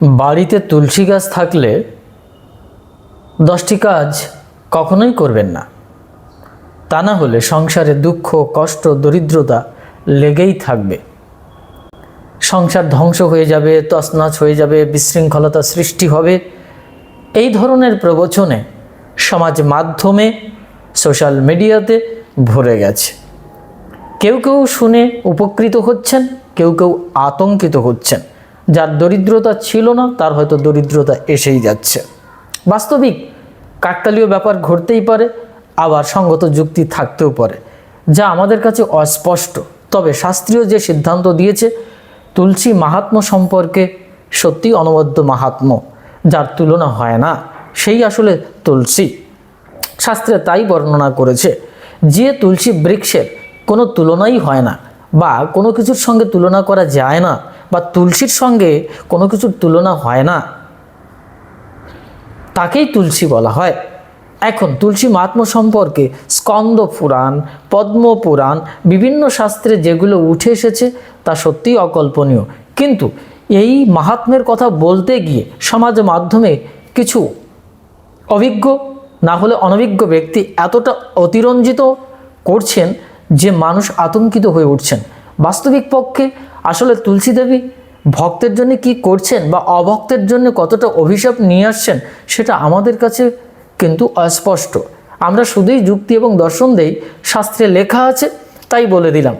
বাড়িতে তুলসী গাছ থাকলে দশটি কাজ কখনোই করবেন না। তা না হলে সংসারে দুঃখ, কষ্ট, দরিদ্রতা লেগেই থাকবে। সংসার ধ্বংস হয়ে যাবে, তছনছ হয়ে যাবে, বিশৃঙ্খলতা সৃষ্টি হবে। এই ধরনের প্রবচনে সমাজ মাধ্যমে, সোশ্যাল মিডিয়াতে ভরে গেছে। কেউ কেউ শুনে উপকৃত হচ্ছেন, কেউ কেউ আতঙ্কিত হচ্ছেন। যার দরিদ্রতা ছিল না, তার হয়তো দরিদ্রতা এসেই যাচ্ছে। বাস্তবিক কাকতালীয় ব্যাপার ঘটতেই পারে, আবার সঙ্গত যুক্তি থাকতেও পারে, যা আমাদের কাছে অস্পষ্ট। তবে শাস্ত্রীয় যে সিদ্ধান্ত দিয়েছে, তুলসী মাহাত্ম্য সম্পর্কে সত্যি অনবদ্য মাহাত্ম্য, যার তুলনা হয় না। সেই আসলে তুলসী। শাস্ত্রে তাই বর্ণনা করেছে, যে তুলসী বৃক্ষের কোনো তুলনাই হয় না, বা কোনো কিছুর সঙ্গে তুলনা করা যায় না বা তুলসীর সঙ্গে কোনো কিছুর তুলনা হয় না। তাকেই তুলসী বলা হয়। এখন তুলসী মাহাত্ম্য সম্পর্কে স্কন্দ পুরাণ, পদ্ম পুরাণ, বিভিন্ন শাস্ত্রে যেগুলো উঠে এসেছে তা সত্যিই অকল্পনীয়। কিন্তু এই মাহাত্ম্যের কথা বলতে গিয়ে সমাজ মাধ্যমে কিছু অভিজ্ঞ, না হলে অনভিজ্ঞ ব্যক্তি এতটা অতিরঞ্জিত করছেন যে মানুষ আতঙ্কিত হয়ে উঠছেন। বাস্তবিক পক্ষে আসলে তুলসী দেবী ভক্তের জন্য কি করছেন বা অভক্তের জন্য কতটা অভিশাপ নিয়ে আসছেন সেটা আমাদের কাছে কিন্তু অস্পষ্ট। আমরা শুধুই যুক্তি এবং দর্শন দেই, শাস্ত্রে লেখা আছে, তাই বলে দিলাম।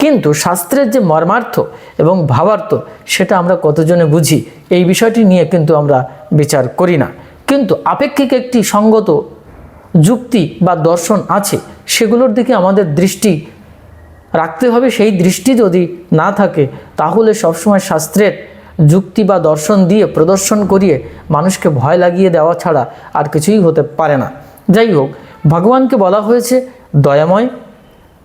কিন্তু শাস্ত্রের যে মর্মার্থ এবং ভাবার্থ সেটা আমরা কতজনে বুঝি, এই বিষয়টি নিয়ে কিন্তু আমরা বিচার করি না। কিন্তু আপেক্ষিক একটি সঙ্গত যুক্তি বা দর্শন আছে, সেগুলোর দিকে আমাদের দৃষ্টি রাখতে হবে। সেই দৃষ্টি যদি না থাকে, তাহলে সবসময় শাস্ত্রের যুক্তি বা দর্শন দিয়ে, প্রদর্শন করিয়ে মানুষকে ভয় লাগিয়ে দেওয়া ছাড়া আর কিছুই হতে পারে না। যাই হোক, ভগবানকে বলা হয়েছে দয়াময়,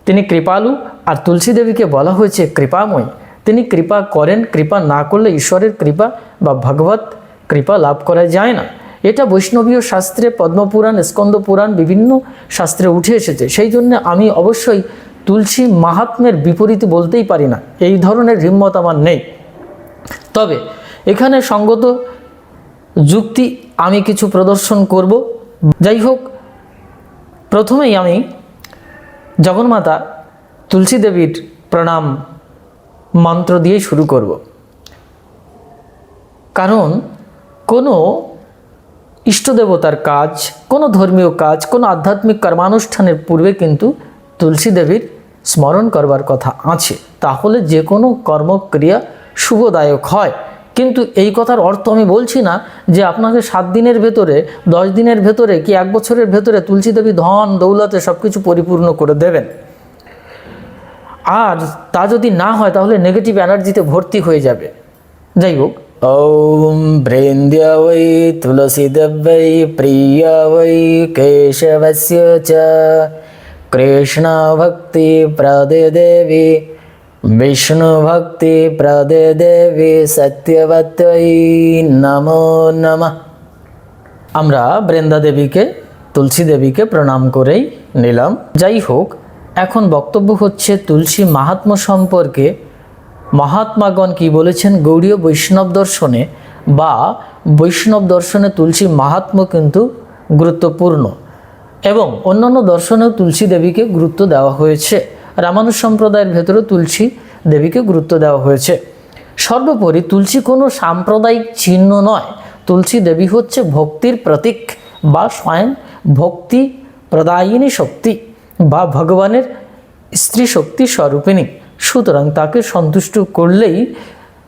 তিনি কৃপালু, আর তুলসী দেবীকে বলা হয়েছে কৃপাময়। তিনি কৃপা করেন, কৃপা না করলে ঈশ্বরের কৃপা বা ভগবত কৃপা লাভ করা যায় না। এটা বৈষ্ণবীয় শাস্ত্রে, পদ্মপুরাণ স্কন্দ পুরাণ বিভিন্ন শাস্ত্রে উঠে এসেছে। সেই জন্য আমি অবশ্যই তুলসী মাহাত্মের বিপরীতে বলতেই পারি না। এই ধরনের হিম্মত আমার নেই। তবে এখানে সঙ্গত যুক্তি আমি কিছু প্রদর্শন করব। যাই হোক, প্রথমেই আমি জগন্মাতা তুলসী দেবীর প্রণাম মন্ত্র দিয়ে শুরু করব। কারণ কোনো ইষ্টদেবতার কাজ, কোনো ধর্মীয় কাজ, কোনো আধ্যাত্মিক কর্মানুষ্ঠানের পূর্বে কিন্তু তুলসী দেবীর স্মরণ করবার কথা আছে তাহলে যে কোনো কর্মক্রিয়া শুভদায়ক হয় কিন্তু এই কথার অর্থ আমি বলছি না যে আপনাকে সাত দিনের ভেতরে দশ দিনের ভেতরে কি এক বছরের ভেতরে তুলসী দেবী ধন দৌলতে সব কিছু পরিপূর্ণ করে দেবেন আর তা যদি না হয় তাহলে নেগেটিভ এনার্জিতে ভর্তি হয়ে যাবে যাই হোক ওম ব্রেন্দ্য वै तुलसीदेव्यै प्रिया वै केशवस्य च कृष्णभक्तिप्रदे देवी विष्णुभक्तिप्रदे देवी सत्यवत्यै নমো নমঃ আমরা বৃন্দা দেবীকে তুলসী দেবীকে প্রণাম করেই নিলাম যাই হোক এখন বক্তব্য হচ্ছে তুলসী মাহাত্ম্য সম্পর্কে মহাত্মাগণ কি বলেছেন গৌড়ীয় বৈষ্ণব দর্শনে বা বৈষ্ণব দর্শনে তুলসী মাহাত্ম্য কিন্তু গুরুত্বপূর্ণ এবং অন্যান্য দর্শনেও তুলসী দেবীকে গুরুত্ব দেওয়া হয়েছে। রামানুজ সম্প্রদায়ের ভেতরে তুলসী দেবীকে গুরুত্ব দেওয়া হয়েছে। সর্বোপরি তুলসী কোনো সাম্প্রদায়িক চিহ্ন নয়। তুলসী দেবী হচ্ছে ভক্তির প্রতীক বা স্বয়ং ভক্তি প্রদায়িনী শক্তি বা ভগবানের স্ত্রী শক্তি স্বরূপিণী। সুতরাং তাকে সন্তুষ্ট করলেই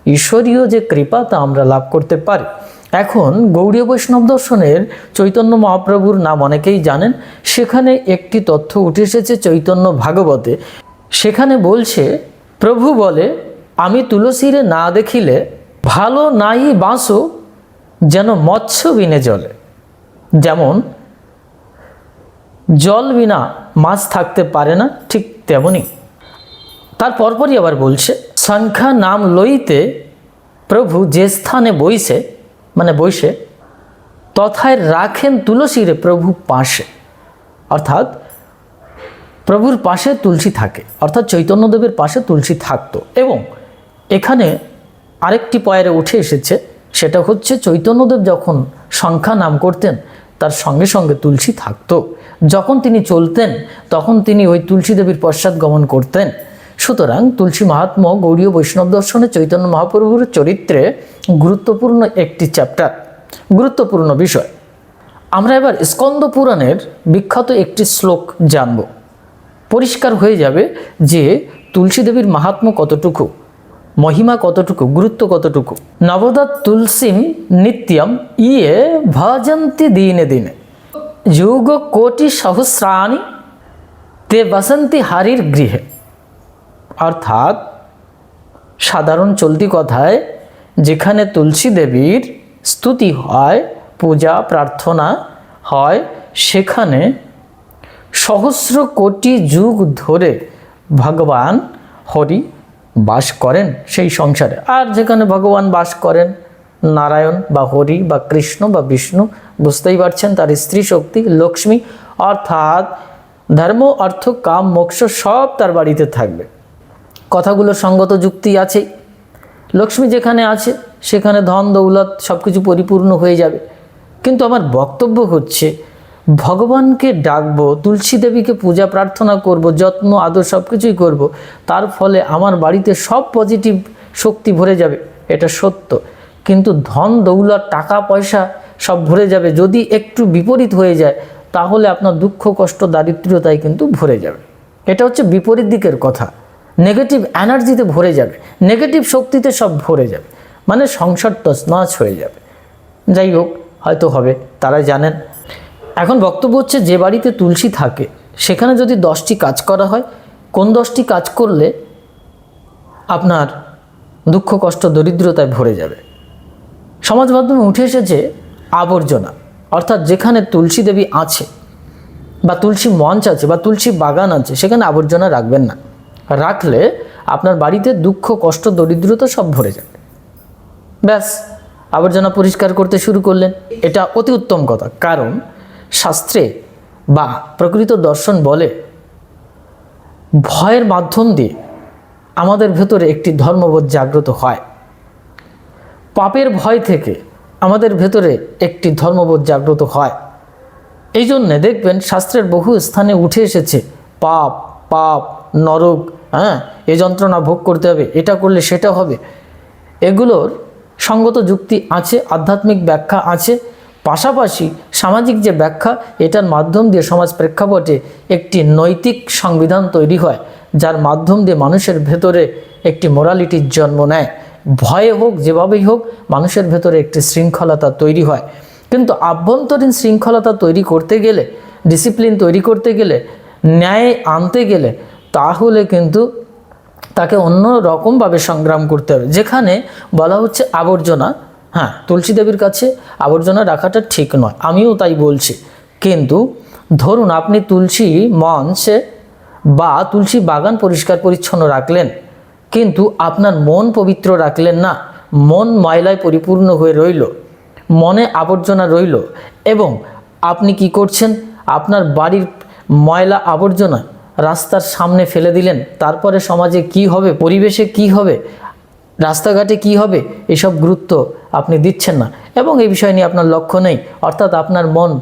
ঈশ্বরীয় যে কৃপা তা আমরা লাভ করতে পারি। এখন গৌড়ীয় বৈষ্ণব দর্শনের চৈতন্য মহাপ্রভুর নাম অনেকেই জানেন। সেখানে একটি তথ্য উঠে এসেছে চৈতন্য ভাগবতে। সেখানে বলছে, প্রভু বলে, আমি তুলসীরে না দেখিলে ভালো নাই বাঁশো যেন মৎস্য বিনে জলে। যেমন, জল বিনা মাছ থাকতে পারে না, ঠিক তেমনই তার পরপরই আবার বলছে সংখ্যা নাম লইতে প্রভু যে স্থানে বইছে মানে বইসে তথায় রাখেন তুলসীরে প্রভু পাশে। অর্থাৎ, প্রভুর পাশে তুলসী থাকে, অর্থাৎ চৈতন্যদেবের পাশে তুলসী থাকতো। এবং এখানে আরেকটি পয়েরে উঠে এসেছে, সেটা হচ্ছে চৈতন্যদেব যখন সংখ্যা নাম করতেন, তার সঙ্গে সঙ্গে তুলসী থাকতো। যখন তিনি চলতেন, তখন তিনি ওই তুলসী দেবীর পশ্চাৎ গমন করতেন। সুতরাং তুলসী মাহাত্ম গৌড়ীয় বৈষ্ণব দর্শনে চৈতন্য মহাপ্রভুর চরিত্রে গুরুত্বপূর্ণ একটি চ্যাপ্টার গুরুত্বপূর্ণ বিষয়। আমরা এবার স্কন্দ পুরাণের বিখ্যাত একটি শ্লোক জানব। পরিষ্কার হয়ে যাবে যে তুলসী দেবীর মাহাত্ম কতটুকু, মহিমা কতটুকু, গুরুত্ব কতটুকু। নবদৎ তুলসীম নিত্যম ইয়ে ভজন্তি দিনে দিনে। যুগ কোটি সহস্রাণী তে বসন্তি হারির গৃহে। অর্থাৎ সাধারণ চলতি কথায় যেখানে তুলসী দেবীর স্তুতি হয়, পূজা, প্রার্থনা হয়, সেখানে সহস্র কোটি যুগ ধরে ভগবান হরি বাস করেন সেই সংসারে। আর যেখানে ভগবান বাস করেন, নারায়ণ বা হরি বা কৃষ্ণ বা বিষ্ণু, বুঝতেই পারছেন তার স্ত্রী শক্তি, লক্ষ্মী, অর্থাৎ ধর্ম, অর্থ, কাম, মোক্ষ সব তার বাড়িতে থাকবে। কথাগুলো সঙ্গত যুক্তি আছে। লক্ষ্মী যেখানে আছে, সেখানে ধন, দৌলত সব কিছু পরিপূর্ণ হয়ে যাবে। কিন্তু আমার বক্তব্য হচ্ছে, ভগবানকে ডাকবো, তুলসী দেবীকে পূজা, প্রার্থনা করব, যত্ন, আদর সব কিছুই করব, তার ফলে আমার বাড়িতে সব পজিটিভ শক্তি ভরে যাবে, এটা সত্য। কিন্তু ধন, দৌলত, টাকা, পয়সা সব ভরে যাবে, যদি একটু বিপরীত হয়ে যায়, তাহলে আপনার দুঃখ, কষ্ট দারিদ্র্যতায় কিন্তু ভরে যাবে। এটা হচ্ছে বিপরীত দিকের কথা। নেগেটিভ এনার্জিতে ভরে যাবে, নেগেটিভ শক্তিতে সব ভরে যাবে মানে সংসার তছনছ হয়ে যাবে। যাই হোক, হয়তো হবে, তারা জানেন। এখন বক্তব্য হচ্ছে যে বাড়িতে তুলসী থাকে, সেখানে যদি দশটি কাজ করা হয়, কোন দশটি কাজ করলে আপনার দুঃখ, কষ্ট, দরিদ্রতায় ভরে যাবে? সমাজ মাধ্যমে উঠে এসেছে আবর্জনা, অর্থাৎ যেখানে তুলসী দেবী আছে, বা তুলসী মঞ্চ আছে, বা তুলসী বাগান আছে, সেখানে আবর্জনা রাখবেন না। রাখলে আপনার বাড়িতে দুঃখ, কষ্ট, দরিদ্রতা সব ভরে যাবে। ব্যাস, আবর্জনা পরিষ্কার করতে শুরু করলেন। এটা অতি উত্তম কথা। কারণ শাস্ত্রে বা প্রকৃত দর্শন বলে, ভয়ের মাধ্যম দিয়ে আমাদের ভেতরে একটি ধর্মবোধ জাগ্রত হয়। পাপের ভয় থেকে আমাদের ভেতরে একটি ধর্মবোধ জাগ্রত হয়। এই জন্যে দেখবেন শাস্ত্রের বহু স্থানে উঠে এসেছে, পাপ পাপ, নরক হ্যাঁ এ যন্ত্রণা ভোগ করতে হবে, এটা করলে সেটা হবে। এগুলোর সঙ্গত যুক্তি আছে, আধ্যাত্মিক ব্যাখ্যা আছে। পাশাপাশি সামাজিক যে ব্যাখ্যা, এটার মাধ্যম দিয়ে সমাজ প্রেক্ষাপটে একটি নৈতিক সংবিধান তৈরি হয়, যার মাধ্যম দিয়ে মানুষের ভেতরে একটি মোরালিটির জন্ম নেয়। ভয়ে হোক, যেভাবেই হোক, মানুষের ভেতরে একটি শৃঙ্খলতা তৈরি হয়। কিন্তু আভ্যন্তরীণ শৃঙ্খলতা তৈরি করতে গেলে ডিসিপ্লিন তৈরি করতে গেলে, ন্যায় আনতে গেলে তাহলে কিন্তু তাকে অন্য রকমভাবে সংগ্রাম করতে হবে। যেখানে বলা হচ্ছে আবর্জনা হ্যাঁ তুলসী দেবীর কাছে আবর্জনা রাখাটা ঠিক নয়, আমিও তাই বলছি। কিন্তু ধরুন আপনি তুলসী মঞ্চে বা তুলসী বাগান পরিষ্কার পরিচ্ছন্ন রাখলেন, কিন্তু আপনার মন পবিত্র রাখলেন না, মন ময়লায় পরিপূর্ণ হয়ে রইল, মনে আবর্জনা রইল, এবং আপনি কি করছেন? আপনার বাড়ির ময়লা আবর্জনা রাস্তার সামনে ফেলে দিলেন। তারপরে সমাজে কি হবে, পরিবেশে কি হবে, রাস্তাঘাটে কি হবে, এসব গুরুত্ব আপনি দিচ্ছেন না। এবং এই বিষয় নিয়ে আপনার লক্ষ্য নেই। অর্থাৎ আপনার মন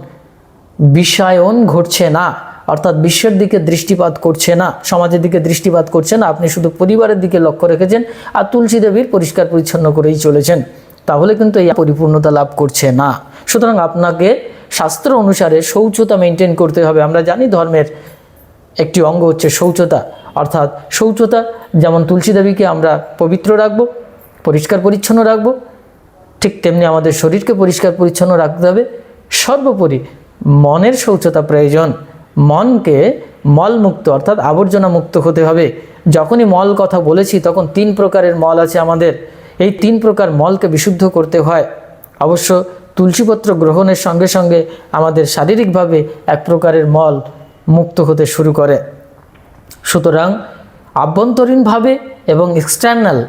বিষায়ন ঘটছে না। অর্থাৎ বিশ্বের দিকে দৃষ্টিপাত করছে না, সমাজের দিকে দৃষ্টিপাত করছে না। আপনি শুধু পরিবারের দিকে লক্ষ্য রেখেছেন আর তুলসী দেবীর পরিষ্কার পরিচ্ছন্ন করেই চলেছেন। তাহলে কিন্তু এই পরিপূর্ণতা লাভ করছে না। সুতরাং আপনাকে শাস্ত্র অনুসারে শৌচতা মেনটেন করতে হবে। আমরা জানি ধর্মের একটি অঙ্গ হচ্ছে শৌচতা। অর্থাৎ শৌচতা যেমন তুলসী দেবীকে আমরা পবিত্র রাখব, পরিষ্কার পরিচ্ছন্ন রাখব, ঠিক তেমনি আমাদের শরীরকে পরিষ্কার পরিচ্ছন্ন রাখতে হবে। সর্বোপরি মনের শৌচতা প্রয়োজন। মনকে মলমুক্ত অর্থাৎ আবর্জনা মুক্ত হতে হবে। যখনই মল কথা বলেছি তখন তিন প্রকারের মল আছে আমাদের। এই তিন প্রকার মলকে বিশুদ্ধ করতে হয়। অবশ্য তুলসীপত্র গ্রহণের সঙ্গে সঙ্গে আমাদের শারীরিকভাবে এক প্রকারের মল মুক্ত হতে শুরু করে। সুতরাং আভ্যন্তরীণভাবে এবং এক্সটার্নাল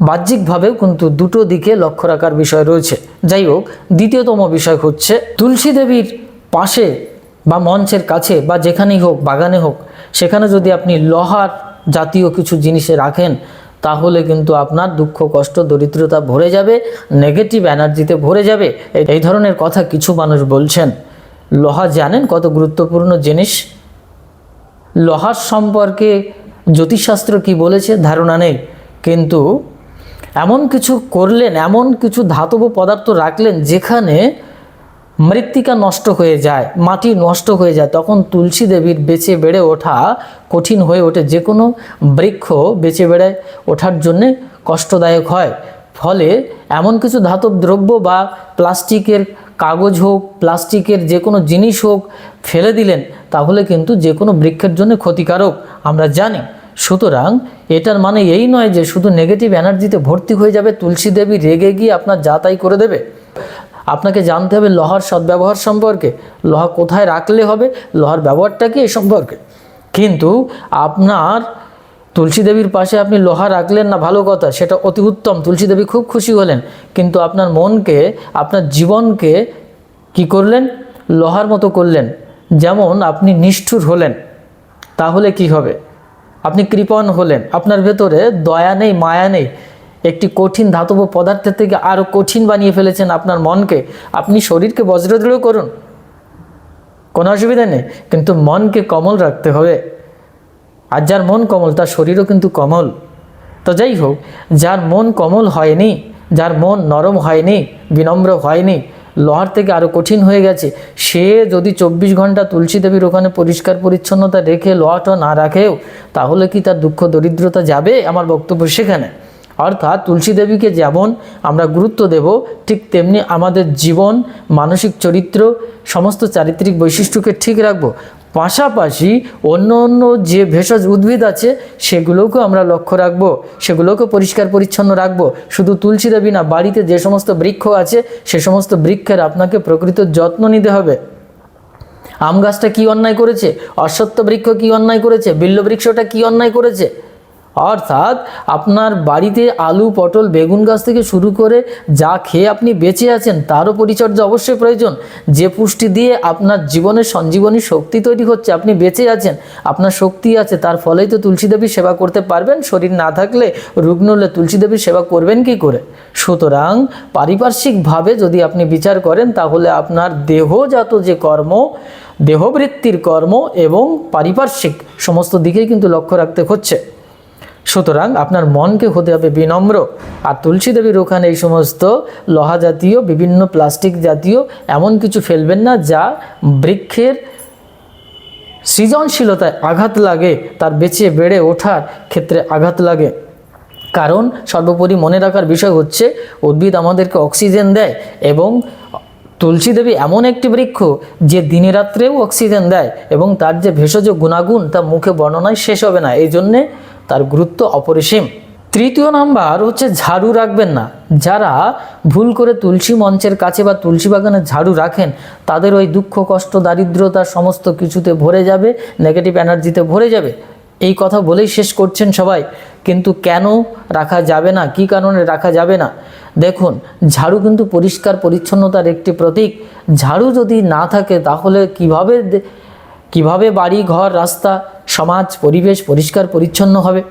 বাহ্যিকভাবেও কিন্তু দুটো দিকে লক্ষ্য রাখার বিষয় রয়েছে। যাই হোক, দ্বিতীয়তম বিষয় হচ্ছে তুলসী দেবীর পাশে বা মঞ্চের কাছে বা যেখানেই হোক, বাগানে হোক, সেখানে যদি আপনি লোহার জাতীয় কিছু জিনিসে রাখেন, তাহলে কিন্তু আপনার দুঃখ, কষ্ট, দরিদ্রতা ভরে যাবে নেগেটিভ এনার্জিতে ভরে যাবে। এই- ধরনের কথা কিছু মানুষ বলছেন। লোহা জানেন? কত গুরুত্বপূর্ণ জিনিস। লোহার সম্পর্কে জ্যোতিষশাস্ত্র কি বলেছে? ধারণা নেই। কিন্তু এমন কিছু করলেন, এমন কিছু ধাতব পদার্থ রাখলেন, যেখানে মৃত্তিকা নষ্ট হয়ে যায়, মাটি নষ্ট হয়ে যায়। তখন তুলসী দেবীর বেঁচে বেড়ে ওঠা কঠিন হয়ে ওঠে। যে কোনো বৃক্ষ বেঁচে বেড়ে ওঠার জন্যে কষ্টদায়ক হয়। ফলে এমন কিছু ধাতব দ্রব্য বা প্লাস্টিকের কাগজ হোক, প্লাস্টিকের যে কোনো জিনিস হোক ফেলে দিলেন, তাহলে কিন্তু যে কোনো বৃক্ষের জন্য ক্ষতিকারক, আমরা জানি। সুতরাং এটার মানে এই নয় যে শুধু নেগেটিভ এনার্জিতে ভর্তি হয়ে যাবে তুলসী দেবী রেগে গিয়ে আপনার যাতাই করে দেবে। আপনাকে জানতে হবে লোহার সদ্ব্যবহার সম্পর্কে, লোহা কোথায় রাখলে হবে, লোহার ব্যবহারটা কি এ সম্পর্কে। কিন্তু আপনার তুলসী দেবীর পাশে আপনি লোহা রাখলেন না, ভালো কথা, সেটা অতি উত্তম। তুলসী দেবী খুব খুশি হলেন, কিন্তু আপনার মনকে, আপনার জীবনকে কি করলেন? লোহার মতো করলেন, যেমন আপনি নিষ্ঠুর হলেন, তাহলে কি হবে? আপনি কৃপণ হলেন, আপনার ভেতরে দয়া নেই, মায়া নেই। একটি কঠিন ধাতব পদার্থের থেকে আরও কঠিন বানিয়ে ফেলেছেন আপনার মনকে। আপনি শরীরকে বজ্রদৃঢ় করুন, কোনো অসুবিধা নেই, কিন্তু মনকে কমল রাখতে হবে। আর যার মন কমল, তার শরীরও কিন্তু কমল। তো যাই হোক, যার মন কমল হয়নি, যার মন নরম হয়নি, বিনম্র হয়নি, লোহার থেকে আরও কঠিন হয়ে গেছে, সে যদি চব্বিশ ঘণ্টা তুলসী দেবীর ওখানে পরিষ্কার পরিচ্ছন্নতা রেখে, লোহাটা না রাখেও, তাহলে কি তার দুঃখ, দরিদ্রতা যাবে? আমার বক্তব্য সেখানে। অর্থাৎ তুলসী দেবীকে যেমন আমরা গুরুত্ব দেব, ঠিক তেমনি আমাদের জীবন, মানসিক চরিত্র, সমস্ত চারিত্রিক বৈশিষ্ট্যকে ঠিক রাখব। পাশাপাশি অন্য অন্য যে ভেষজ উদ্ভিদ আছে, সেগুলোকেও আমরা লক্ষ্য রাখব সেগুলোকে পরিষ্কার পরিচ্ছন্ন রাখব। শুধু তুলসী দেবী না, বাড়িতে যে সমস্ত বৃক্ষ আছে, সে সমস্ত বৃক্ষের আপনাকে প্রকৃত যত্ন নিতে হবে। আম গাছটা কী অন্যায় করেছে? অশ্বত্থ বৃক্ষ কী অন্যায় করেছে? বিল্ল বৃক্ষটা কী অন্যায় করেছে? অর্থাৎ আপনার বাড়িতে আলু, পটল, বেগুন গাছ থেকে শুরু করে যা খেয়ে আপনি বেঁচে আছেন, তারও পরিচর্যা অবশ্যই প্রয়োজন। যে পুষ্টি দিয়ে আপনার জীবনের সঞ্জীবনী শক্তি তৈরি হচ্ছে, আপনি বেঁচে আছেন, আপনার শক্তি আছে, তার ফলেই তো তুলসী দেবীর সেবা করতে পারবেন। শরীর না থাকলে রুগ্ন হলে তুলসী দেবীর সেবা করবেন কি করে? সুতরাং পারিপার্শ্বিকভাবে যদি আপনি বিচার করেন, তাহলে আপনার দেহজাত যে কর্ম, দেহবৃত্তির কর্ম এবং পারিপার্শ্বিক সমস্ত দিকেই কিন্তু লক্ষ্য রাখতে হচ্ছে। সুতরাং আপনার মনকে হতে হবে বিনম্র। আর তুলসী দেবীর ওখানে এই সমস্ত লোহা জাতীয়, বিভিন্ন প্লাস্টিক জাতীয় এমন কিছু ফেলবেন না যা বৃক্ষের সৃজনশীলতায় আঘাত লাগে, তার বেঁচে বেড়ে ওঠার ক্ষেত্রে আঘাত লাগে। কারণ সর্বোপরি মনে রাখার বিষয় হচ্ছে, উদ্ভিদ আমাদেরকে অক্সিজেন দেয় এবং তুলসী দেবী এমন একটি বৃক্ষ যে দিনে রাত্রেও অক্সিজেন দেয় এবং তার যে ভেষজ গুণাগুণ তা মুখে বর্ণনায় শেষ হবে না। এই জন্যে তার গুরুত্ব অপরিসীম। তৃতীয় নাম্বার হচ্ছে ঝাড়ু রাখবেন না। যারা ভুল করে তুলসী মঞ্চের কাছে বা তুলসী বাগানে ঝাড়ু রাখেন, তাদের ওই দুঃখ, কষ্ট, দারিদ্রতা সমস্ত কিছুতে ভরে যাবে নেগেটিভ এনার্জিতে ভরে যাবে। এই কথা বলেই শেষ করছেন সবাই। কিন্তু কেন রাখা যাবে না? কি কারণে রাখা যাবে না? দেখুন, ঝাড়ু কিন্তু পরিষ্কার, পরিচ্ছন্নতার একটি প্রতীক। ঝাড়ু যদি না থাকে, তাহলে কীভাবে কীভাবে বাড়ি, ঘর, রাস্তা, সমাজ, পরিবেশ পরিষ্কার, পরিচ্ছন্ন হবে?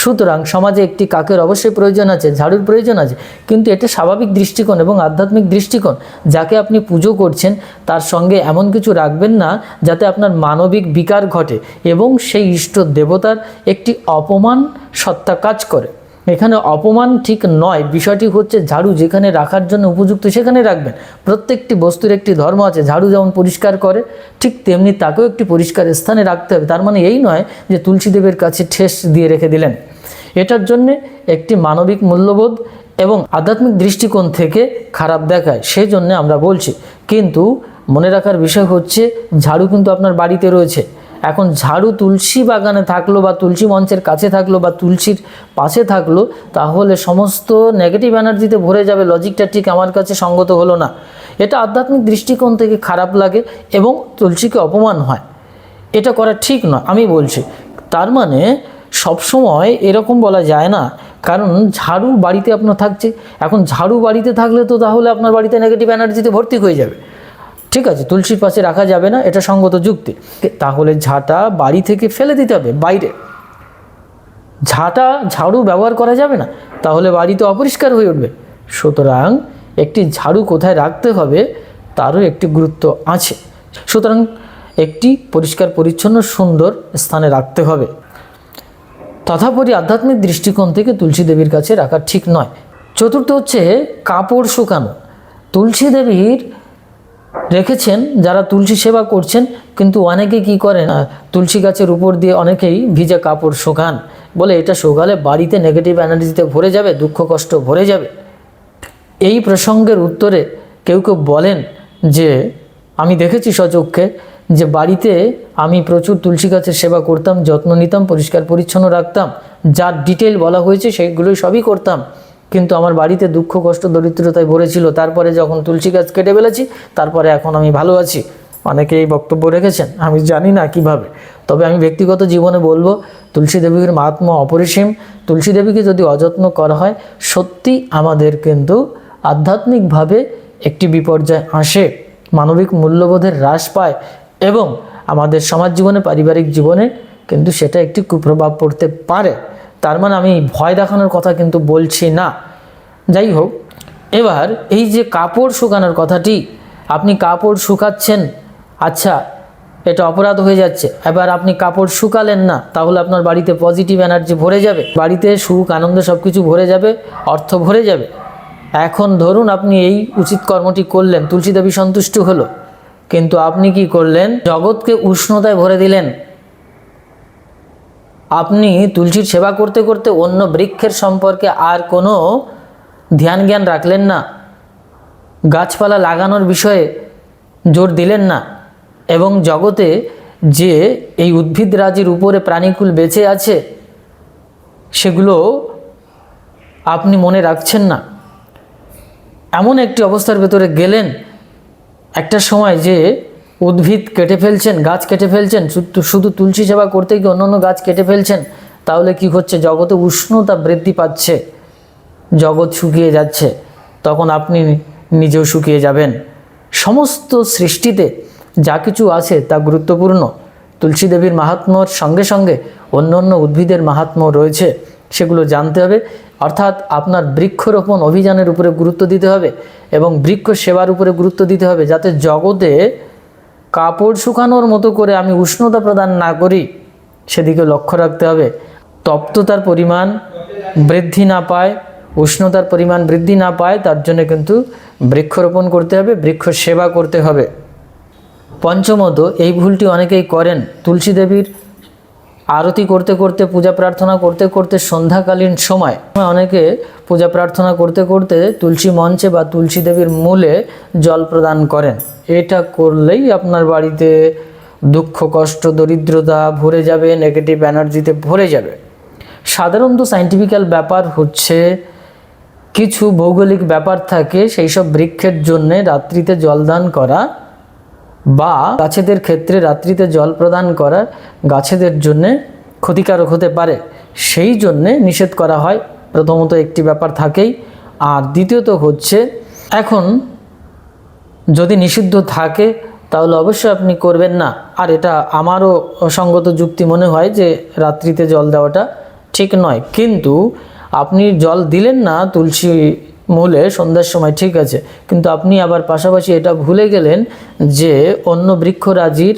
সুতরাং সমাজে একটি কাকের অবশ্যই প্রয়োজন আছে, ঝাড়ুর প্রয়োজন আছে, কিন্তু এটা স্বাভাবিক দৃষ্টিকোণ এবং আধ্যাত্মিক দৃষ্টিকোণ। যাকে আপনি পুজো করছেন, তার সঙ্গে এমন কিছু রাখবেন না যাতে আপনার মানবিক বিকার ঘটে এবং সেই ইষ্ট দেবতার একটি অপমান সত্তা কাজ করে। এখানে অপমান ঠিক নয়। বিষয়টি হচ্ছে ঝাড়ু যেখানে রাখার জন্য উপযুক্ত সেখানে রাখবেন। প্রত্যেকটি বস্তুর একটি ধর্ম আছে, ঝাড়ু যেমন পরিষ্কার করে, ঠিক তেমনি তাকেও একটি পরিষ্কার স্থানে রাখতে হবে। তার মানে এই নয় যে তুলসীদেবের কাছে ঠেস দিয়ে রেখে দিলেন। এটার জন্যে একটি মানবিক মূল্যবোধ এবং আধ্যাত্মিক দৃষ্টিকোণ থেকে খারাপ দেখায় সেই জন্যে আমরা বলছি। কিন্তু মনে রাখার বিষয় হচ্ছে, ঝাড়ু কিন্তু আপনার বাড়িতে রয়েছে। এখন ঝাড়ু তুলসী বাগানে থাকল বা তুলসী মঞ্চের কাছে থাকল বা তুলসীর পাশে থাকল, তাহলে সমস্ত নেগেটিভ এনার্জিতে ভরে যাবে। লজিকটা ঠিক আমার কাছে সঙ্গত হলো না। এটা আধ্যাত্মিক দৃষ্টিকোণ থেকে খারাপ লাগে এবং তুলসীকে অপমান হয়। এটা করা ঠিক নয়, আমি বলছি। তার মানে সবসময় এরকম বলা যায় না। কারণ ঝাড়ু বাড়িতে আপনার থাকছে। এখন ঝাড়ু বাড়িতে থাকলে তো তাহলে আপনার বাড়িতে নেগেটিভ এনার্জিতে ভর্তি হয়ে যাবে। ঠিক আছে, তুলসীর পাশে রাখা যাবে না, এটা সঙ্গত যুক্তি। তাহলে ঝাঁটা বাড়ি থেকে ফেলে দিতে হবে, বাইরে। ঝাঁটা ঝাড়ু ব্যবহার করা যাবে না, তাহলে বাড়ি তো অপরিষ্কার হয়ে উঠবে। সুতরাং একটি ঝাড়ু কোথায় রাখতে হবে, তারও একটি গুরুত্ব আছে। সুতরাং একটি পরিষ্কার, পরিচ্ছন্ন, সুন্দর স্থানে রাখতে হবে। তথাপরি আধ্যাত্মিক দৃষ্টিকোণ থেকে তুলসী দেবীর কাছে রাখা ঠিক নয়। চতুর্থ হচ্ছে কাপড় শুকানো। তুলসী দেবীর রেখেছেন, যারা তুলসী সেবা করছেন, কিন্তু অনেকে কি করেন তুলসী গাছের উপর দিয়ে অনেকেই ভিজে কাপড় শুকান। বলে এটা শোকালে বাড়িতে নেগেটিভ এনার্জিতে ভরে যাবে, দুঃখ কষ্ট ভরে যাবে। এই প্রসঙ্গের উত্তরে কেউ কেউ বলেন যে, আমি দেখেছি সচক্ষে যে বাড়িতে আমি প্রচুর তুলসী গাছের সেবা করতাম, যত্ন নিতাম, পরিষ্কার পরিচ্ছন্ন রাখতাম, যার ডিটেল বলা হয়েছে সেইগুলোই সবই করতাম। কিন্তু আমার বাড়িতে দুঃখ, কষ্ট, দরিদ্রতায় ভরেছিল। তারপরে যখন তুলসী গাছ কেটে ফেলেছি, তারপরে এখন আমি ভালো আছি। অনেকে এই বক্তব্য রেখেছেন, আমি জানি না কীভাবে। তবে আমি ব্যক্তিগত জীবনে বলব, তুলসী দেবীর মাহাত্ম্য অপরিসীম। তুলসী দেবীকে যদি অযত্ন করা হয়, সত্যি আমাদের কিন্তু আধ্যাত্মিকভাবে একটি বিপর্যয় আসে। মানবিক মূল্যবোধের হ্রাস পায় এবং আমাদের সমাজ জীবনে, পারিবারিক জীবনে কিন্তু সেটা একটি কুপ্রভাব পড়তে পারে। তার মানে আমি ভয় দেখানোর কথা কিন্তু বলছি না। যাই হোক, এবার এই যে কাপড় শুকানোর কথাটি, আপনি কাপড় শুকাচ্ছেন আচ্ছা এটা অপরাধ হয়ে যাচ্ছে, এবার আপনি কাপড় শুকালেন না, তাহলে আপনার বাড়িতে পজিটিভ এনার্জি ভরে যাবে, বাড়িতে সুখ, আনন্দ সব কিছু ভরে যাবে, অর্থ ভরে যাবে। এখন ধরুন আপনি এই উচিত কর্মটি করলেন, তুলসী দেবী সন্তুষ্ট হলো, কিন্তু আপনি কি করলেন? জগৎকে উষ্ণতায় ভরে দিলেন আপনি তুলসীর সেবা করতে করতে অন্য বৃক্ষের সম্পর্কে আর কোনো ধ্যান জ্ঞান রাখলেন না। গাছপালা লাগানোর বিষয়ে জোর দিলেন না। এবং জগতে যে এই উদ্ভিদ রাজির উপরে প্রাণীকুল বেঁচে আছে, সেগুলো আপনি মনে রাখছেন না। এমন একটি অবস্থার ভেতরে গেলেন একটা সময় যে উদ্ভিদ কেটে ফেলছেন, গাছ কেটে ফেলছেন, শুধু- তুলসী সেবা করতে গিয়ে অন্য অন্য গাছ কেটে ফেলছেন, তাহলে কি হচ্ছে? জগতে উষ্ণতা বৃদ্ধি পাচ্ছে, জগৎ শুকিয়ে যাচ্ছে, তখন আপনি নিজেও শুকিয়ে যাবেন। সমস্ত সৃষ্টিতে যা কিছু আছে তা গুরুত্বপূর্ণ। তুলসী দেবীর মাহাত্ম্যর সঙ্গে সঙ্গে অন্য অন্য উদ্ভিদের মাহাত্ম্য রয়েছে, সেগুলো জানতে হবে। অর্থাৎ আপনার বৃক্ষরোপণ অভিযানের উপরে গুরুত্ব দিতে হবে এবং বৃক্ষ সেবার উপরে গুরুত্ব দিতে হবে, যাতে জগতে কাপড় শুকানোর মতো করে আমি উষ্ণতা প্রদান না করি, সেদিকে লক্ষ্য রাখতে হবে। তপ্ততার পরিমাণ বৃদ্ধি না পায়, উষ্ণতার পরিমাণ বৃদ্ধি না পায়, তার জন্য কিন্তু বৃক্ষরোপণ করতে হবে, বৃক্ষ সেবা করতে হবে। পঞ্চমত, এই ভুলটি অনেকেই করেন। তুলসী দেবীর আরতি করতে করতে, পূজা প্রার্থনা করতে করতে সন্ধ্যাকালীন সময়, অনেকে পূজা প্রার্থনা করতে করতে তুলসী মঞ্চে বা তুলসী দেবীর মূলে জল প্রদান করেন। এটা করলেই আপনার বাড়িতে দুঃখ, কষ্ট, দরিদ্রতা ভরে যাবে নেগেটিভ এনার্জিতে ভরে যাবে। সাধারণত সাইন্টিফিক্যাল ব্যাপার হচ্ছে, কিছু ভৌগোলিক ব্যাপার থাকে, সেই সব বৃক্ষের জন্যে রাত্রিতে জলদান করা বা গাছেদের ক্ষেত্রে রাত্রিতে জল প্রদান করা গাছেদের জন্যে ক্ষতিকারক হতে পারে। সেই জন্যে নিষেধ করা হয়। প্রথমত একটি ব্যাপার থাকেই। আর দ্বিতীয়ত হচ্ছে, এখন যদি নিষিদ্ধ থাকে, তাহলে অবশ্যই আপনি করবেন না। আর এটা আমারও সঙ্গত যুক্তি মনে হয় যে, রাত্রিতে জল দেওয়াটা ঠিক নয়। কিন্তু আপনি জল দিলেন না, তুলসী মূলে সন্ধ্যার সময় ঠিক আছে। কিন্তু আপনি আবার পাশাপাশি এটা ভুলে গেলেন যে অন্য বৃক্ষরাজির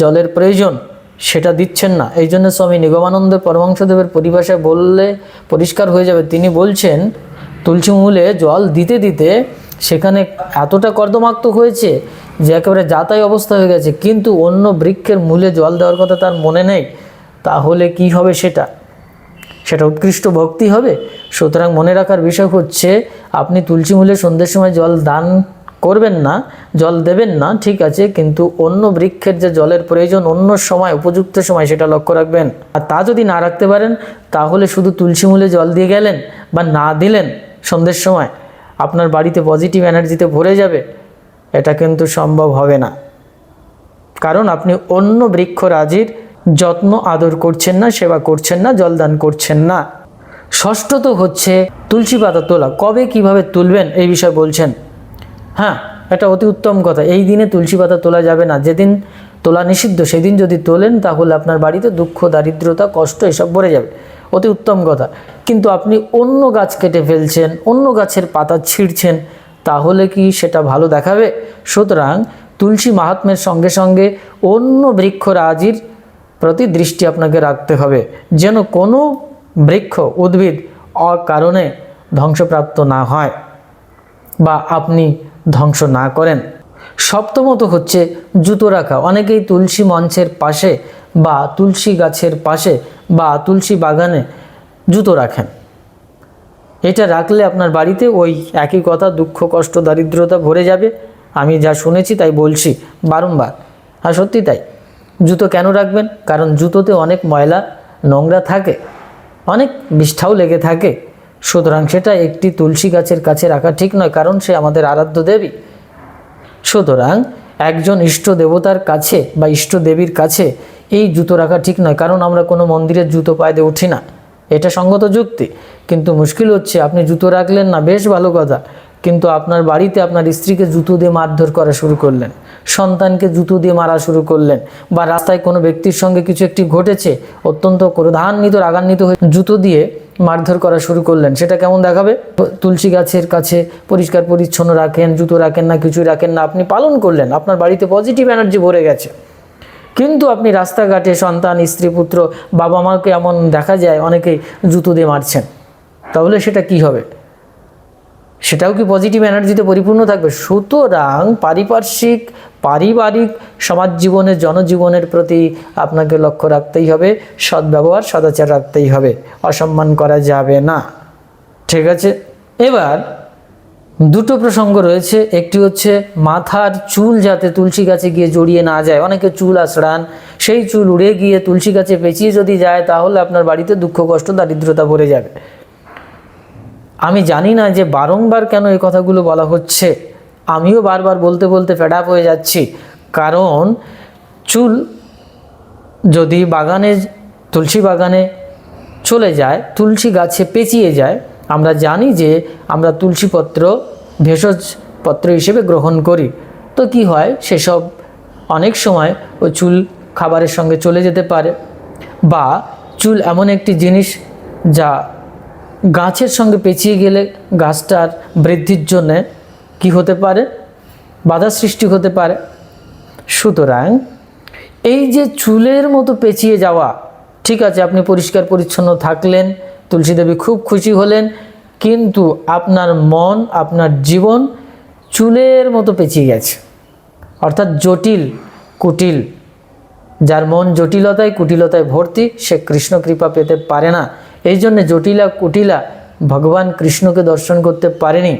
জলের প্রয়োজন, সেটা দিচ্ছেন না। এই জন্য স্বামী নিগমানন্দ পরমাংশদেবের পরিভাষায় বললে পরিষ্কার হয়ে যাবে। তিনি বলছেন, তুলসী মূলে জল দিতে দিতে সেখানে এতটা কর্দমাক্ত হয়েছে যে একেবারে যাতাই অবস্থা হয়ে গেছে। কিন্তু অন্য বৃক্ষের মূলে জল দেওয়ার কথা তার মনে নেই। তাহলে কি হবে সেটা? সেটা উৎকৃষ্ট ভক্তি হবে? সুতরাং মনে রাখার বিষয় হচ্ছে, আপনি তুলসী মূলে সন্ধ্যের সময় জল দান করবেন না, জল দেবেন না, ঠিক আছে, কিন্তু অন্য বৃক্ষের যে জলের প্রয়োজন অন্য সময়, উপযুক্ত সময় সেটা লক্ষ্য রাখবেন। আর তা যদি না রাখতে পারেন, তাহলে শুধু তুলসী মূলে জল দিয়ে গেলেন বা না দিলেন সন্ধ্যের সময়, আপনার বাড়িতে পজিটিভ এনার্জিতে ভরে যাবে, এটা কিন্তু সম্ভব হবে না। কারণ আপনি অন্য বৃক্ষরাজির যত্ন আদর করছেন না, সেবা করছেন না জলদান করছেন না। ষষ্ঠত হচ্ছে তুলসী পাতা তোলা। কবে কীভাবে তুলবেন এই বিষয়ে বলছেন? হ্যাঁ এটা অতি উত্তম কথা। এই দিনে তুলসী পাতা তোলা যাবে না। যেদিন তোলা নিষিদ্ধ, সেদিন যদি তোলেন, তাহলে আপনার বাড়িতে দুঃখ, দারিদ্রতা, কষ্ট এসব ভরে যাবে। অতি উত্তম কথা। কিন্তু আপনি অন্য গাছ কেটে ফেলছেন, অন্য গাছের পাতা ছিঁড়ছেন, তাহলে কি সেটা ভালো দেখাবে? সুতরাং তুলসী মাহাত্মের সঙ্গে সঙ্গে অন্য বৃক্ষরাজির প্রতি দৃষ্টি আপনাকে রাখতে হবে। যেন কোনো বৃক্ষ, উদ্ভিদ অকারণে ধ্বংসপ্রাপ্ত না হয় বা আপনি ধ্বংস না করেন। সপ্তমত হচ্ছে জুতো রাখা। অনেকেই তুলসী মঞ্চের পাশে বা তুলসী গাছের পাশে বা তুলসী বাগানে জুতো রাখেন। এটা রাখলে আপনার বাড়িতে ওই একই কথা, দুঃখ, কষ্ট, দারিদ্রতা ভরে যাবে। আমি যা শুনেছি তাই বলছি বারংবার। আর সত্যি তাই। জুতো কেন রাখবেন? কারণ জুতোতে অনেক ময়লা, নোংরা থাকে। অনেক বিষ্ঠাও লেগে থাকে। সুতরাং সেটা একটি তুলসী গাছের কাছে রাখা ঠিক নয়, কারণ সে আমাদের আরাধ্য দেবী। সুতরাং একজন ইষ্ট দেবতার কাছে বা ইষ্ট দেবীর কাছে এই জুতো রাখা ঠিক নয়, কারণ আমরা কোনো মন্দিরের জুতো পায়ে উঠি না। এটা সঙ্গত যুক্তি, কিন্তু মুশকিল হচ্ছে আপনি জুতো রাখলেন না, বেশ ভালো কথা। কিন্তু আপনার বাড়িতে আপনার স্ত্রীকে জুতো দিয়ে মারধর করা শুরু করলেন, সন্তানকে জুতো দিয়ে মারা শুরু করলেন বা রাস্তায় কোনো ব্যক্তির সঙ্গে কিছু একটি ঘটেছে, অত্যন্ত ক্রোধান্বিত, রাগান্বিত হয়ে জুতো দিয়ে মারধর করা শুরু করলেন। সেটা কেমন দেখাবে? তুলসী গাছের কাছে পরিষ্কার পরিচ্ছন্ন রাখেন, জুতো রাখেন না, কিছুই রাখেন না, আপনি পালন করলেন, আপনার বাড়িতে পজিটিভ এনার্জি ভরে গেছে। কিন্তু আপনি রাস্তাঘাটে সন্তান, স্ত্রী, পুত্র বাবা মাকে এমন দেখা যায়, অনেকেই জুতো দিয়ে মারছেন। তাহলে সেটা কি হবে? সেটাও কি পজিটিভ এনার্জিতে পরিপূর্ণ থাকবে? সুতরাং পারিপার্শ্বিক, পারিবারিক সমাজ জীবনের জনজীবনের প্রতি আপনাকে লক্ষ্য রাখতেই হবে, সদ্ব্যবহার, সদাচার রাখতেই হবে। অসম্মান করা যাবে না। ঠিক আছে? এবার দুটো প্রসঙ্গ রয়েছে। একটি হচ্ছে, মাথার চুল যাতে তুলসী গাছে গিয়ে জড়িয়ে না যায়, অনেকে চুল আছড়ান, সেই চুল উড়ে গিয়ে তুলসী গাছে পেঁচিয়ে যদি যায়, তাহলে আপনার বাড়িতে দুঃখ, কষ্ট, দারিদ্রতা ভরে যাবে। আমি জানি না যে বারংবার কেন এই কথাগুলো বলা হচ্ছে। আমিও বারবার বলতে বলতে ফেড আপ হয়ে যাচ্ছি। কারণ চুল যদি বাগানে, তুলসী বাগানে চলে যায়, তুলসী গাছে পেঁচিয়ে যায়, আমরা জানি যে আমরা তুলসী পত্র ভেষজ পত্র হিসেবে গ্রহণ করি। তো কি হয়? সেসব অনেক সময় ওই চুল খাবারের সঙ্গে চলে যেতে পারে। বা চুল এমন একটি জিনিস যা গাছের সঙ্গে পেঁচিয়ে গেলে গাছটার বৃদ্ধির জন্যে কি হতে পারে? বাধা সৃষ্টি হতে পারে। সুতরাং এই যে চুলের মতো পেঁচিয়ে যাওয়া, ঠিক আছে, আপনি পরিষ্কার পরিচ্ছন্ন থাকলেন, তুলসী দেবী খুব খুশি হলেন, কিন্তু আপনার মন, আপনার জীবন চুলের মতো পেঁচিয়ে গেছে। অর্থাৎ জটিল, কুটিল, যার মন জটিলতায়, কুটিলতায় ভর্তি, সে কৃষ্ণ কৃপা পেতে পারে না। এই জন্যে জটিলা কুটিলা ভগবান কৃষ্ণকে দর্শন করতে পারেনি।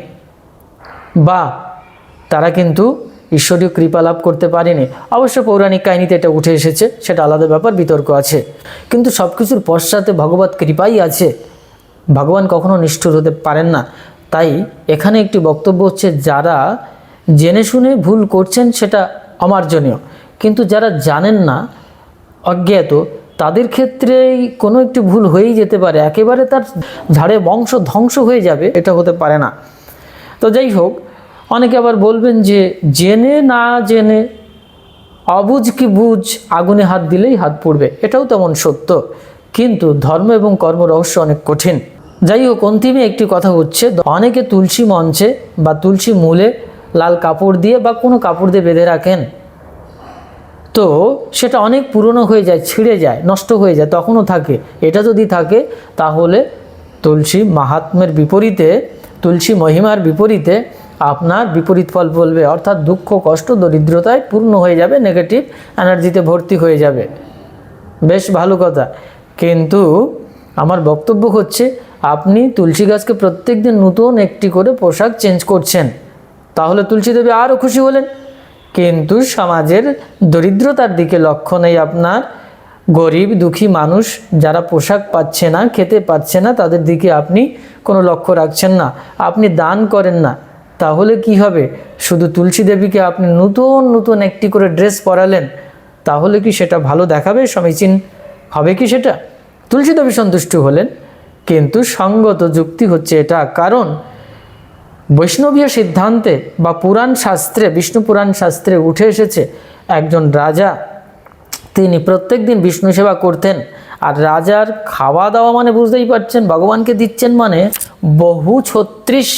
বা তারা কিন্তু ঈশ্বরীয় কৃপা লাভ করতে পারেনি। অবশ্য পৌরাণিক কাহিনীতে এটা উঠে এসেছে, সেটা আলাদা ব্যাপার, বিতর্ক আছে। কিন্তু সব কিছুর পশ্চাতে ভগবত কৃপাই আছে। ভগবান কখনো নিষ্ঠুর হতে পারেন না। তাই এখানে একটি বক্তব্য হচ্ছে, যারা জেনে শুনে ভুল করছেন সেটা অমার্জনীয়। কিন্তু যারা জানেন না, অজ্ঞাত তাদের ক্ষেত্রেই কোনো একটি ভুল হয়েই যেতে পারে। একেবারে তার ঝাড়ে বংশ ধ্বংস হয়ে যাবে, এটা হতে পারে না। তো যাই হোক, অনেকে আবার বলবেন যে, জেনে না জেনে অবুঝ কি বুঝ, আগুনে হাত দিলেই হাত পড়বে। এটাও তেমন সত্য, কিন্তু ধর্ম এবং কর্ম রহস্য অনেক কঠিন। যাই হোক, অন্তিমে একটি কথা হচ্ছে, অনেকে তুলসী মঞ্চে বা তুলসী মূলে লাল কাপড় দিয়ে বা কোনো কাপড় দিয়ে বেঁধে রাখেন। তো সেটা অনেক পুরনো হয়ে যায়, ছিঁড়ে যায়, নষ্ট হয়ে যায়, তখনও থাকে। এটা যদি থাকে, তাহলে তুলসী মাহাত্মের বিপরীতে, তুলসী মহিমার বিপরীতে আপনার বিপরীত ফল বলবে। অর্থাৎ দুঃখ, কষ্ট, দরিদ্রতায় পূর্ণ হয়ে যাবে নেগেটিভ এনার্জিতে ভর্তি হয়ে যাবে। বেশ ভালো কথা। কিন্তু আমার বক্তব্য হচ্ছে, আপনি তুলসী গাছকে প্রত্যেক দিন নতুন একটি করে পোশাক চেঞ্জ করছেন, তাহলে তুলসী দেবী আরও খুশি হলেন। কিন্তু সমাজের দরিদ্রতার দিকে লক্ষ্য নেই আপনার। গরিব, দুঃখী মানুষ যারা পোশাক পাচ্ছে না, খেতে পাচ্ছে না, তাদের দিকে আপনি কোনো লক্ষ্য রাখছেন না। আপনি দান করেন না, তাহলে কি হবে? শুধু তুলসী দেবীকে আপনি নতুন নতুন একটি করে ড্রেস পরালেন, তাহলে কি সেটা ভালো দেখাবে? সমীচীন হবে কি সেটা? তুলসী দেবী সন্তুষ্ট হলেন, কিন্তু সঙ্গত যুক্তি হচ্ছে এটা। কারণ বৈষ্ণবীয় সিদ্ধান্তে বা পুরাণ শাস্ত্রে, বিষ্ণু পুরাণ শাস্ত্রে উঠে এসেছে একজন রাজা। তিনি প্রত্যেক দিন বিষ্ণু সেবা করতেন। আর রাজার খাওয়া দাওয়া মানে বুঝতেই পারছেন, ভগবানকে দিচ্ছেন মানে বহু ছত্রিশ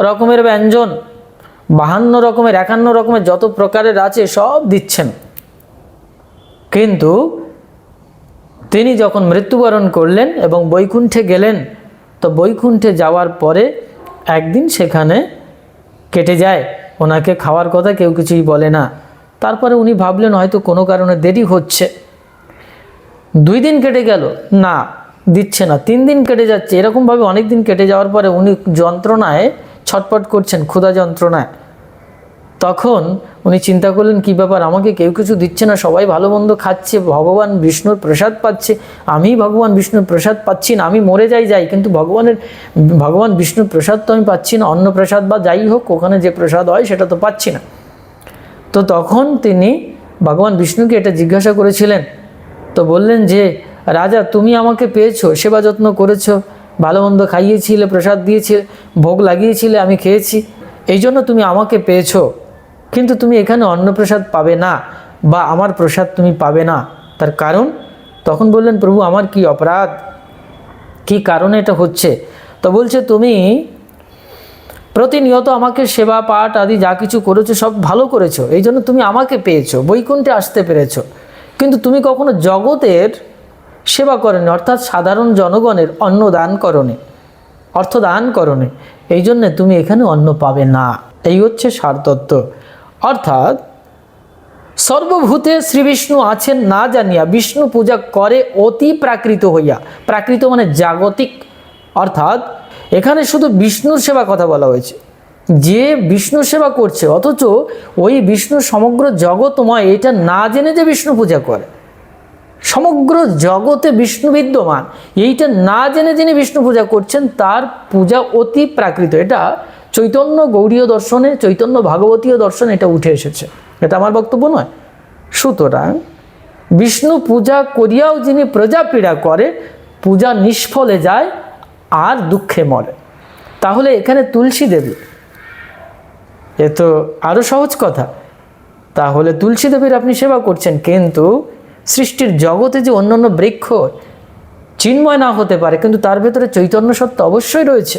রকমের ব্যঞ্জন, বাহান্ন রকমের, একান্ন রকমের যত প্রকারের আছে সব দিচ্ছেন। কিন্তু তিনি যখন মৃত্যুবরণ করলেন এবং বৈকুণ্ঠে গেলেন, তো বৈকুণ্ঠে যাওয়ার পরে একদিন সেখানে কেটে যায়। ওনাকে খাওয়ার কথা কেউ কিছুই বলে না। তারপরে উনি ভাবলেন, হয়তো কোনো কারণে দেরি হচ্ছে। দুই দিন কেটে গেল। না, দিচ্ছে না। তিন দিন কেটে যাচ্ছে। এরকমভাবে অনেক দিন কেটে যাওয়ার পরে উনি যন্ত্রণায় ছটপট করছেন, ক্ষুধা যন্ত্রণায়। তখন উনি চিন্তা করলেন, কি ব্যাপার? আমাকে কেউ কিছু দিচ্ছে না। সবাই ভালো মন্দ খাচ্ছে। ভগবান বিষ্ণুর প্রসাদ পাচ্ছে। আমি ভগবান বিষ্ণুর প্রসাদ পাচ্ছি না। আমি মরে যাই যাই। কিন্তু ভগবানের, ভগবান বিষ্ণুর প্রসাদ তো আমি পাচ্ছি না। অন্ন প্রসাদ বা যাই হোক, ওখানে যে প্রসাদ হয়, সেটা তো পাচ্ছি না। তো তখন তিনি ভগবান বিষ্ণুকে এটা জিজ্ঞাসা করেছিলেন। তো বললেন যে, রাজা, তুমি আমাকে পেয়েছ, সেবা যত্ন করেছ। ভালো মন্দ খাইয়েছিলে, প্রসাদ দিয়েছিলে, ভোগ লাগিয়েছিলে, আমি খেয়েছি। এই জন্য তুমি আমাকে পেয়েছ। কিন্তু তুমি এখানে অন্নপ্রসাদ পাবে না বা আমার প্রসাদ তুমি পাবে না। তার কারণ? তখন বললেন, প্রভু, আমার কি অপরাধ? কি কারণে এটা হচ্ছে? তো বলছে, তুমি প্রতিনিয়ত আমাকে সেবা, পাঠ আদি যা কিছু করেছ, সব ভালো করেছ। এই জন্য তুমি আমাকে পেয়েছ, বৈকুণ্ঠে আসতে পেরেছ। কিন্তু তুমি কখনো জগতের সেবা করনি, অর্থাৎ সাধারণ জনগণের অন্ন দান করনি অর্থ দান করনি। এই জন্যে তুমি এখানে অন্ন পাবে না। এই হচ্ছে সারতত্ত্ব। অর্থাৎ সর্বভূতে শ্রী বিষ্ণু আছেন না জানিয়া বিষ্ণু পূজা করে অতি প্রাকৃত হইয়া। প্রাকৃত মানে জাগতিক। অর্থাৎ এখানে শুধু বিষ্ণুর সেবা কথা বলা হয়েছে। যে বিষ্ণু সেবা করছে, অথচ ওই বিষ্ণু সমগ্র জগৎময়, এটা না জেনে যে বিষ্ণু পূজা করে। সমগ্র জগতে বিষ্ণু বিদ্যমান, এইটা না জেনে যিনি বিষ্ণু পূজা করছেন, তার পূজা অতি প্রাকৃত। এটা চৈতন্য গৌরীয় দর্শনে, চৈতন্য ভাগবতীয় দর্শনে এটা উঠে এসেছে। এটা আমার বক্তব্য নয়। সুতরাং বিষ্ণু পূজা করিয়াও যিনি প্রজা পীড়া করে, পূজা নিষ্ফলে যায়, আর দুঃখে মরে। তাহলে এখানে তুলসী দেবী। এ তো আরও সহজ কথা। তাহলে তুলসী দেবীর আপনি সেবা করছেন, কিন্তু সৃষ্টির জগতে যে অন্যান্য বৃক্ষ, চিন্ময় না হতে পারে, কিন্তু তার ভেতরে চৈতন্য সত্য অবশ্যই রয়েছে।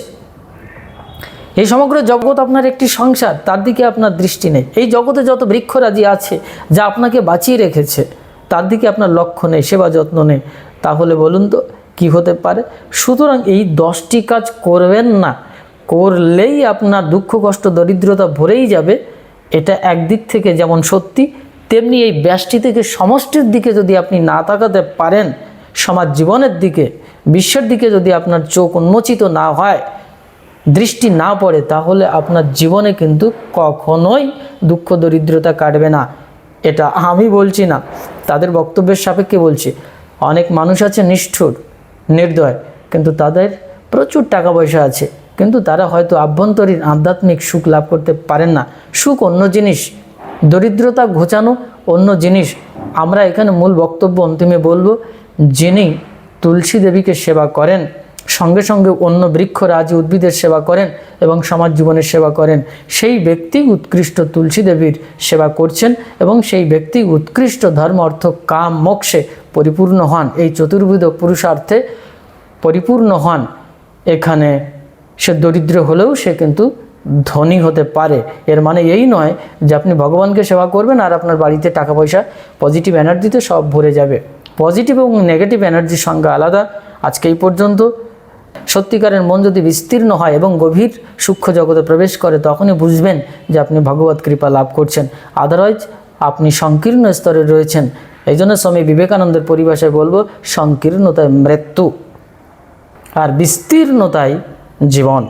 এই সমগ্র জগৎ আপনার একটি সংসার, তার দিকে আপনার দৃষ্টি নেই। এই জগতে যত বৃক্ষরাজি আছে, যা আপনাকে বাঁচিয়ে রেখেছে, তার দিকে আপনার লক্ষ্য নেই, সেবা যত্ন নেই। তাহলে বলুন তো, কি হতে পারে? সুতরাং এই দশটি কাজ করবেন না। করলেই আপনার দুঃখ, কষ্ট, দরিদ্রতা ভরেই যাবে। এটা একদিক থেকে যেমন সত্যি, তেমনি এই ব্যষ্টি থেকে সমষ্টির দিকে যদি আপনি না তাকাতে পারেন, সমাজ জীবনের দিকে, বিশ্বের দিকে যদি আপনার চোখ উন্মোচিত না হয় দৃষ্টি না পড়ে, তাহলে আপনার জীবনে কিন্তু কখনোই দুঃখ, দরিদ্রতা কাটবে না। এটা আমি বলছি না, তাদের বক্তব্যের সাপেক্ষে বলছি। অনেক মানুষ আছে নিষ্ঠুর, নির্দয়, কিন্তু তাদের প্রচুর টাকা পয়সা আছে। কিন্তু তারা হয়তো আভ্যন্তরীণ আধ্যাত্মিক সুখ লাভ করতে পারেন না। সুখ অন্য জিনিস, দরিদ্রতা ঘোচানো অন্য জিনিস। আমরা এখানে মূল বক্তব্য অন্তিমে বলব, যিনি তুলসী দেবীকে সেবা করেন সঙ্গে সঙ্গে অন্য বৃক্ষরাজি উদ্ভিদের সেবা করেন এবং সমাজ জীবনের সেবা করেন। সেই ব্যক্তি উৎকৃষ্ট তুলসী দেবীর সেবা করছেন এবং সেই ব্যক্তি উৎকৃষ্ট ধর্ম, অর্থ, কাম, মোক্ষে পরিপূর্ণ হন। এই চতুর্ভুজ পুরুষার্থে পরিপূর্ণ হন। এখানে সে দরিদ্র হলেও সে কিন্তু ধনী হতে পারে। এর মানে এই নয় যে আপনি ভগবানকে সেবা করবেন আর আপনার বাড়িতে টাকা পয়সা পজিটিভ এনার্জিতে সব ভরে যাবে। পজিটিভ এবং নেগেটিভ এনার্জির সংজ্ঞা আলাদা। আজকে এই পর্যন্ত। সত্যিকারের মন যদি বিস্তীর্ণ হয় এবং গভীর সূক্ষ্ম জগতে প্রবেশ করে, তখনই বুঝবেন যে আপনি ভগবত কৃপা লাভ করছেন। আদারওয়াইজ আপনি সংকীর্ণ স্তরে রয়েছেন। এই জন্য স্বামী বিবেকানন্দের পরিভাষায় বলব, সংকীর্ণতায় মৃত্যু আর বিস্তীর্ণতায় জীবন।